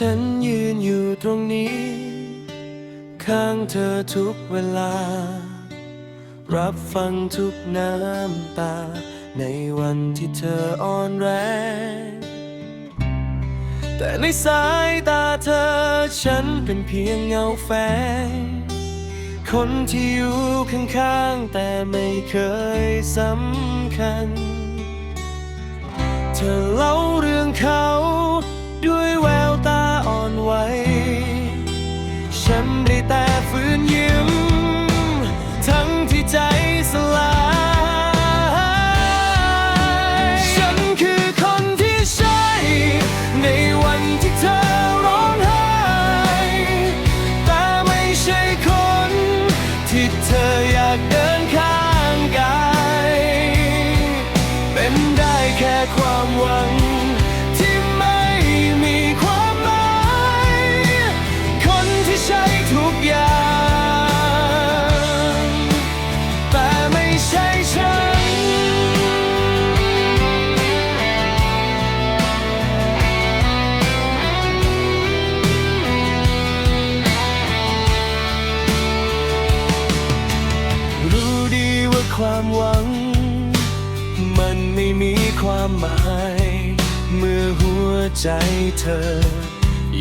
ฉันยืนอยู่ตรงนี้ ข้างเธอทุกเวลา รับฟังทุกน้ำตา ในวันที่เธออ่อนแรง แต่ในสายตาเธอ ฉันเป็นเพียงเงาแฝง คนที่อยู่ข้างๆ แต่ไม่เคยสำคัญ เธอ ความหวัง มันไม่มีความหมาย เมื่อหัวใจเธอ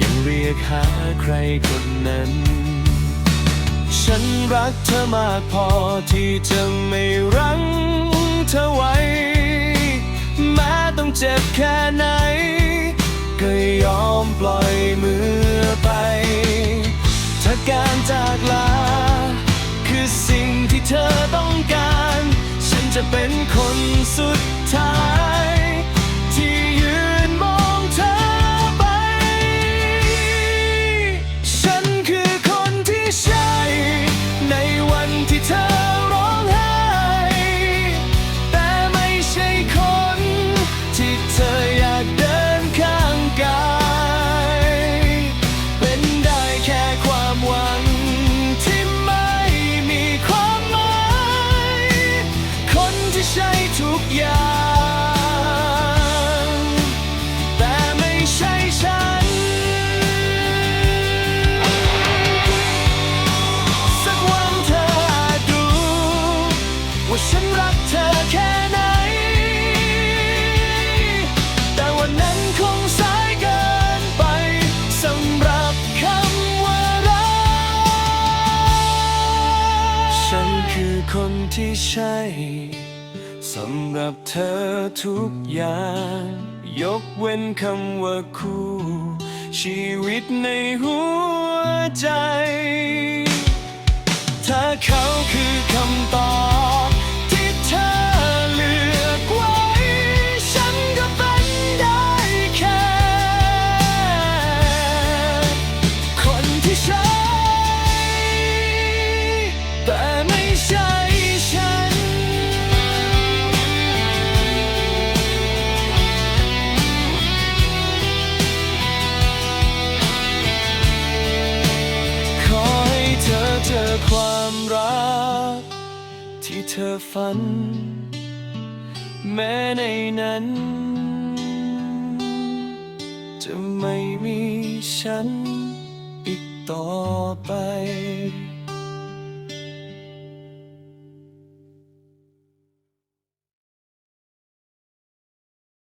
ยังเรียกหาใครคนนั้น ฉันรักเธอมากพอที่จะไม่รั้งเธอไว้ แม้ต้องเจ็บแค่ไหน ก็ยอมปล่อยมือไป ถ้าการจากลา คือสิ่งที่เธอต้องการ เป็นคนสุดท้าย ใช่สำหรับเธอทุกอย่าง ยกเว้นคำว่าคู่ ชีวิตในหัวใจ ถ้าเขาคือคำตอบ ที่เธอฝัน แม้ในนั้น จะไม่มีฉันอีกต่อไป